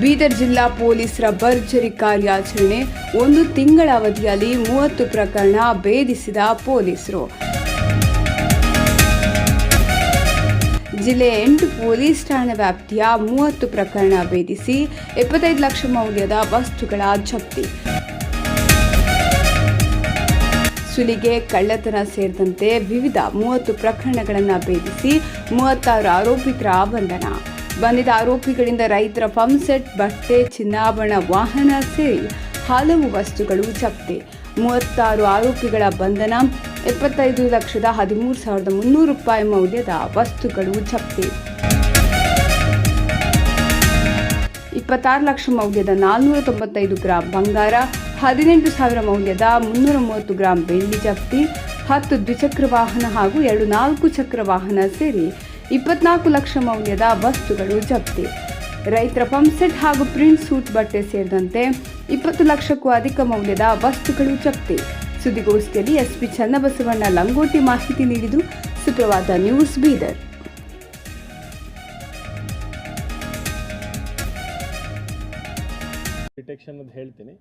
ಬೀದರ್ ಜಿಲ್ಲಾ ಪೊಲೀಸರ ಭರ್ಜರಿ ಕಾರ್ಯಾಚರಣೆ ಒಂದು ತಿಂಗಳ ಅವಧಿಯಲ್ಲಿ ಮೂವತ್ತು ಪ್ರಕರಣ ಭೇದಿಸಿದ ಪೊಲೀಸರು. ಜಿಲ್ಲೆಯ ಎಂಟು ಪೊಲೀಸ್ ಠಾಣೆ ವ್ಯಾಪ್ತಿಯ ಮೂವತ್ತು ಪ್ರಕರಣ ಭೇದಿಸಿ ಎಪ್ಪತ್ತೈದು ಲಕ್ಷ ಮೌಲ್ಯದ ವಸ್ತುಗಳ ಜಪ್ತಿ. ಸುಲಿಗೆ, ಕಳ್ಳತನ ಸೇರಿದಂತೆ ವಿವಿಧ ಮೂವತ್ತು ಪ್ರಕರಣಗಳನ್ನು ಭೇದಿಸಿ ಮೂವತ್ತಾರು ಆರೋಪಿತರ ಬಂಧನ. ಬಂಧಿತ ಆರೋಪಿಗಳಿಂದ ರೈತರ ಪಂಪ್ಸೆಟ್ ಬಟ್ಟೆ, ಚಿನ್ನಾಭರಣ, ವಾಹನ ಸೇರಿ ಹಲವು ವಸ್ತುಗಳು ಜಪ್ತಿ. ಮೂವತ್ತಾರು ಆರೋಪಿಗಳ ಬಂಧನ, ಎಪ್ಪತ್ತೈದು ಲಕ್ಷದ ಹದಿಮೂರು ಸಾವಿರದ ಮುನ್ನೂರು ರೂಪಾಯಿ ಮೌಲ್ಯದ ವಸ್ತುಗಳು ಜಪ್ತಿ. ಇಪ್ಪತ್ತಾರು ಲಕ್ಷ ಮೌಲ್ಯದ ನಾಲ್ನೂರ ತೊಂಬತ್ತೈದು ಗ್ರಾಂ ಬಂಗಾರ, ಹದಿನೆಂಟು ಸಾವಿರ ಮೌಲ್ಯದ ಮುನ್ನೂರ ಮೂವತ್ತು ಗ್ರಾಂ ಬೆಳ್ಳಿ ಜಪ್ತಿ, ಹತ್ತು ದ್ವಿಚಕ್ರ ವಾಹನ ಹಾಗೂ ಎರಡು ನಾಲ್ಕು ಚಕ್ರ ವಾಹನ ಸೇರಿ ಇಪ್ಪತ್ನಾಲ್ಕು ಲಕ್ಷ ಮೌಲ್ಯದ ವಸ್ತುಗಳು ಜಪ್ತಿ. ರೈತರ ಪಂಪ್ಸೆಟ್ ಹಾಗೂ ಪ್ರಿಂಟ್ ಸೂಟ್ ಬಟ್ಟೆ ಸೇರಿದಂತೆ ಇಪ್ಪತ್ತು ಲಕ್ಷಕ್ಕೂ ಅಧಿಕ ಮೌಲ್ಯದ ವಸ್ತುಗಳು ಜಪ್ತಿ. ಸುದ್ದಿಗೋಷ್ಠಿಯಲ್ಲಿ ಎಸ್ಪಿ ಚನ್ನಬಸವಣ್ಣ ಲಂಗೋಟಿ ಮಾಹಿತಿ ನೀಡಿದ್ದು ಸುಪ್ರಭಾತ ನ್ಯೂಸ್ ಬೀದರ್. ಡಿಟೆಕ್ಷನ್ ಅದು ಹೇಳ್ತೀನಿ.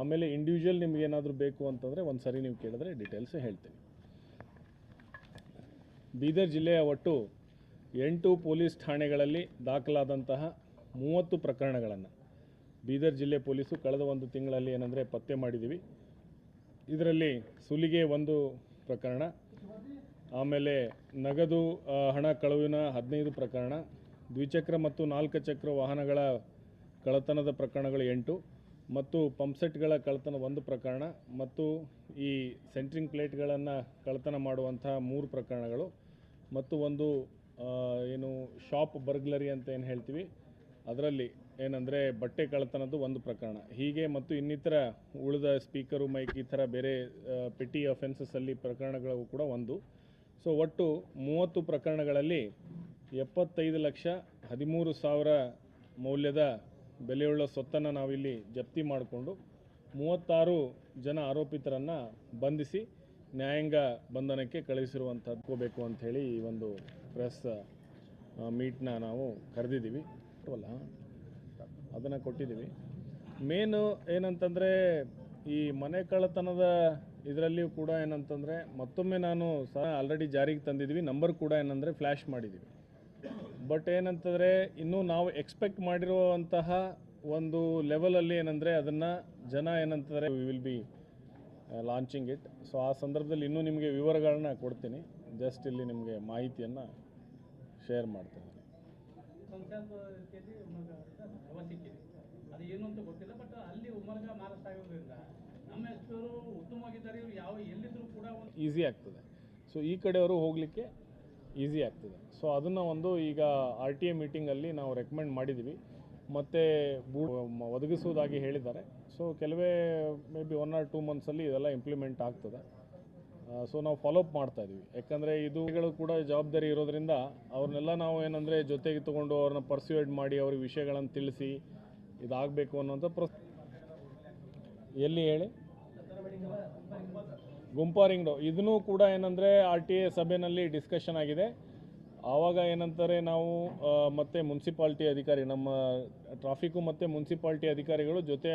ಆಮೇಲೆ ಇಂಡಿವಿಜುವಲ್ ನಿಮ್ಗೆ ಏನಾದರೂ ಬೇಕು ಅಂತಂದರೆ ಒಂದು ಸರಿ ನೀವು ಕೇಳಿದ್ರೆ ಡೀಟೇಲ್ಸ್ ಹೇಳ್ತೀನಿ. ಬೀದರ್ ಜಿಲ್ಲೆಯ ಒಟ್ಟು ಎಂಟು ಪೊಲೀಸ್ ಠಾಣೆಗಳಲ್ಲಿ ದಾಖಲಾದಂತಹ ಮೂವತ್ತು ಪ್ರಕರಣಗಳನ್ನು ಬೀದರ್ ಜಿಲ್ಲೆ ಪೊಲೀಸು ಕಳೆದ ಒಂದು ತಿಂಗಳಲ್ಲಿ ಏನಂದರೆ ಪತ್ತೆ ಮಾಡಿದ್ದೀವಿ ಇದರಲ್ಲಿ ಸುಲಿಗೆ ಒಂದು ಪ್ರಕರಣ, ಆಮೇಲೆ ನಗದು ಹಣ ಕಳುವಿನ ಹದಿನೈದು ಪ್ರಕರಣ, ದ್ವಿಚಕ್ರ ಮತ್ತು ನಾಲ್ಕು ಚಕ್ರ ವಾಹನಗಳ ಕಳತನದ ಪ್ರಕರಣಗಳು ಎಂಟು ಮತ್ತು ಪಂಪ್ಸೆಟ್ಗಳ ಕಳತನ ಒಂದು ಪ್ರಕರಣ ಮತ್ತು ಈ ಸೆಂಟ್ರಿಂಗ್ ಪ್ಲೇಟ್ಗಳನ್ನು ಕಳತನ ಮಾಡುವಂತಹ ಮೂರು ಪ್ರಕರಣಗಳು ಮತ್ತು ಒಂದು ಏನು ಶಾಪ್ ಬರ್ಗ್ಲರಿ ಅಂತ ಏನು ಹೇಳ್ತೀವಿ? ಅದರಲ್ಲಿ ಏನಂದರೆ ಬಟ್ಟೆ ಕಳ್ಳತನದ್ದು ಒಂದು ಪ್ರಕರಣ. ಹೀಗೆ ಮತ್ತು ಇನ್ನಿತರ ಉಳಿದ ಸ್ಪೀಕರು ಮೈಕ್ ಈ ಥರ ಬೇರೆ ಪೆಟಿ ಅಫೆನ್ಸಸ್ಸಲ್ಲಿ ಪ್ರಕರಣಗಳು ಕೂಡ ಒಂದು. ಸೊ ಒಟ್ಟು ಮೂವತ್ತು ಪ್ರಕರಣಗಳಲ್ಲಿ ಎಪ್ಪತ್ತೈದು ಲಕ್ಷ ಹದಿಮೂರು ಸಾವಿರ ಮೌಲ್ಯದ ಬೆಲೆಯುಳ್ಳ ಸೊತ್ತನ್ನು ನಾವಿಲ್ಲಿ ಜಪ್ತಿ ಮಾಡಿಕೊಂಡು ಮೂವತ್ತಾರು ಜನ ಆರೋಪಿತರನ್ನು ಬಂಧಿಸಿ ನ್ಯಾಯಾಂಗ ಬಂಧನಕ್ಕೆ ಕಳುಹಿಸಿರುವಂಥದ್ದು ಹೋಗಬೇಕು ಅಂಥೇಳಿ ಈ ಒಂದು ಪ್ರೆಸ್ ಮೀಟ್ನ ನಾವು ಕರೆದಿದ್ದೀವಿ. ಅಲ್ಲ, ಅದನ್ನು ಕೊಟ್ಟಿದ್ದೀವಿ. ಮೇನು ಏನಂತಂದರೆ, ಈ ಮನೆ ಕಳ್ಳತನದ ಇದರಲ್ಲಿಯೂ ಕೂಡ ಏನಂತಂದರೆ, ಮತ್ತೊಮ್ಮೆ ನಾನು ಸಹ ಆಲ್ರೆಡಿ ಜಾರಿಗೆ ತಂದಿದ್ದೀವಿ. ನಂಬರ್ ಕೂಡ ಏನಂದರೆ ಫ್ಲ್ಯಾಶ್ ಮಾಡಿದ್ದೀವಿ. ಬಟ್ ಏನಂತಂದರೆ, ಇನ್ನೂ ನಾವು ಎಕ್ಸ್ಪೆಕ್ಟ್ ಮಾಡಿರುವಂತಹ ಒಂದು ಲೆವೆಲಲ್ಲಿ ಏನಂದರೆ, ಅದನ್ನು ಜನ ಏನಂತಂದರೆ we will be launching it so ಆ ಸಂದರ್ಭದಲ್ಲಿ ಇನ್ನೂ ನಿಮಗೆ ವಿವರಗಳನ್ನ ಕೊಡ್ತೀನಿ. ಜಸ್ಟ್ ಇಲ್ಲಿ ನಿಮಗೆ ಮಾಹಿತಿಯನ್ನು ಶೇರ್ ಒಂದು ಈಸಿ ಆಗ್ತದೆ. ಸೊ ಈ ಕಡೆಯವರು ಹೋಗಲಿಕ್ಕೆ ಈಸಿ ಆಗ್ತದೆ. ಸೊ ಅದನ್ನು ಒಂದು ಈಗ ಆರ್ ಟಿ ಎ ಮೀಟಿಂಗಲ್ಲಿ ನಾವು ರೆಕಮೆಂಡ್ ಮಾಡಿದ್ದೀವಿ ಮತ್ತು ಬೂ ಒದಗಿಸುವುದಾಗಿ ಹೇಳಿದ್ದಾರೆ. ಸೊ ಕೆಲವೇ may be one or two ಮಂತ್ಸಲ್ಲಿ ಇದೆಲ್ಲ ಇಂಪ್ಲಿಮೆಂಟ್ ಆಗ್ತದೆ. ಸೊ ನಾವು ಫಾಲೋಅಪ್ ಮಾಡ್ತಾ ಇದ್ದೀವಿ ಯಾಕಂದರೆ ಇದುಗಳು ಕೂಡ ಜವಾಬ್ದಾರಿ ಇರೋದ್ರಿಂದ ಅವ್ರನ್ನೆಲ್ಲ ನಾವು ಏನಂದರೆ ಜೊತೆಗೆ ತೊಗೊಂಡು ಅವ್ರನ್ನ ಪರ್ಸ್ಯೂಡ್ ಮಾಡಿ ಅವ್ರಿಗೆ ವಿಷಯಗಳನ್ನು ತಿಳಿಸಿ ಇದಾಗಬೇಕು ಅನ್ನೋಂಥ ಪ್ರ ಎಲ್ಲಿ ಹೇಳಿ? ಗುಂಪಾರಿಂಗ್ ಇದನ್ನು ಕೂಡ ಏನಂದರೆ ಆರ್ ಟಿ ಎ ಸಭೆಯಲ್ಲಿ ಡಿಸ್ಕಷನ್ ಆಗಿದೆ. ಆವಾಗ ಏನಂತಾರೆ ನಾವು ಮತ್ತೆ ಮುನ್ಸಿಪಾಲ್ಟಿ ಅಧಿಕಾರಿ, ನಮ್ಮ ಟ್ರಾಫಿಕ್ಕು ಮತ್ತು ಮುನ್ಸಿಪಾಲ್ಟಿ ಅಧಿಕಾರಿಗಳು ಜೊತೆಯಾಗಿ